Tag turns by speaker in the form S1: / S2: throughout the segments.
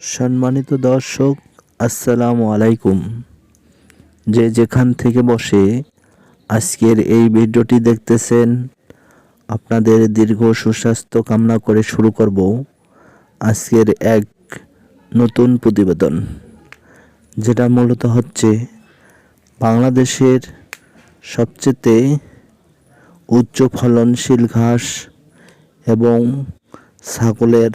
S1: সম্মানিত দর্শক, আসসালামু আলাইকুম। যে যেখান থেকে বসে আজকের এই ভিডিওটি দেখতেছেন, আপনাদের দীর্ঘ সুস্বাস্থ্য কামনা করে শুরু করব আজকের এক নতুন প্রতিবেদন, যেটা মূলত হচ্ছে বাংলাদেশের সবচেয়ে উচ্চ ফলনশীল ঘাস এবং ছাগলের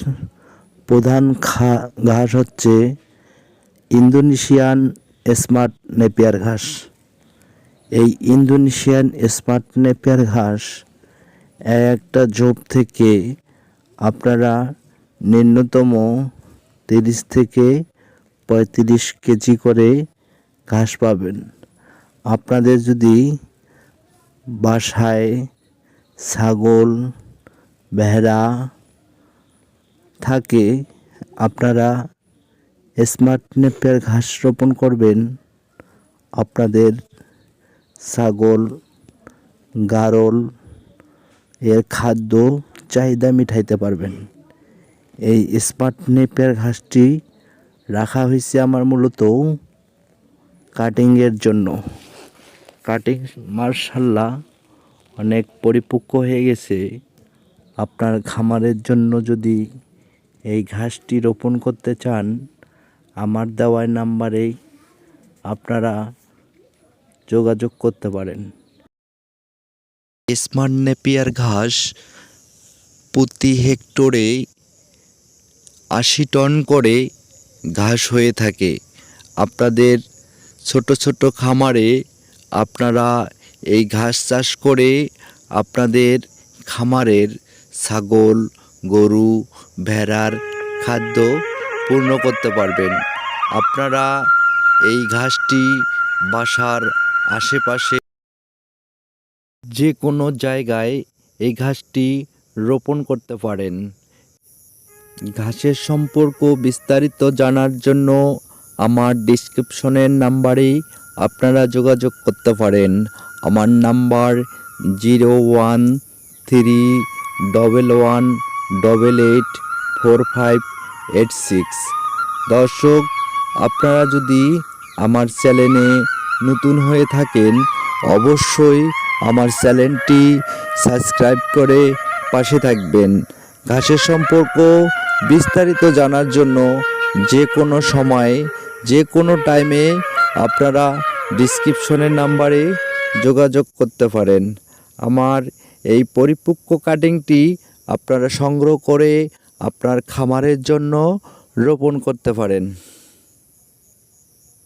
S1: প্রধান খা, ঘাস হচ্ছে ইন্দোনেশিয়ান স্মার্ট নেপিয়ার ঘাস। এই ইন্দোনেশিয়ান স্মার্ট নেপিয়ার ঘাস এক একটা ঝোপ থেকে আপনারা ন্যূনতম তিরিশ থেকে পঁয়ত্রিশ কেজি করে ঘাস পাবেন। আপনাদের যদি বাসায় ছাগল, ভেড়া থাকে, আপনারা স্মার্ট নেপের ঘাস রোপণ করবেন। আপনাদের ছাগল, গারল এর খাদ্য চাহিদা মিটাইতে পারবেন। এই স্মার্ট নেপের ঘাসটি রাখা হয়েছে আমার মূলত কাটিংয়ের জন্য। কাটিং মার্শাল্লাহ অনেক পরিপক্ক হয়ে গেছে। আপনার খামারের জন্য যদি এই ঘাসটি রোপণ করতে চান, আমার দেওয়ার নাম্বারেই আপনারা যোগাযোগ করতে পারেন। স্মার্ট নেপিয়ার ঘাস প্রতি হেক্টরে আশি টন করে ঘাস হয়ে থাকে। আপনাদের ছোট ছোট খামারে আপনারা এই ঘাস চাষ করে আপনাদের খামারের ছাগল গরু, ভেড়ার খাদ্য পূর্ণ করতে পারবেন। আপনারা এই ঘাসটি বাসার আশেপাশে যে কোনো জায়গায় এই ঘাসটি রোপণ করতে পারেন। ঘাসের সম্পর্ক বিস্তারিত জানার জন্য আমার ডিসক্রিপশনের নাম্বারেই আপনারা যোগাযোগ করতে পারেন। আমার number zero one three double one double eight four five eight six দর্শক, আপনারা যদি আমার চ্যানেলে নতুন হয়ে থাকেন, অবশ্যই আমার চ্যানেলটি সাবস্ক্রাইব করে পাশে থাকবেন। ঘাসের সম্পর্ক বিস্তারিত জানার জন্য যে কোনো সময়, যে কোনো টাইমে আপনারা ডিসক্রিপশনের নাম্বারে যোগাযোগ করতে পারেন। আমার এই পরিপক্ক কাটিংটি আপনারা সংগ্রহ করে আপনার খামারের জন্য রোপণ করতে পারেন।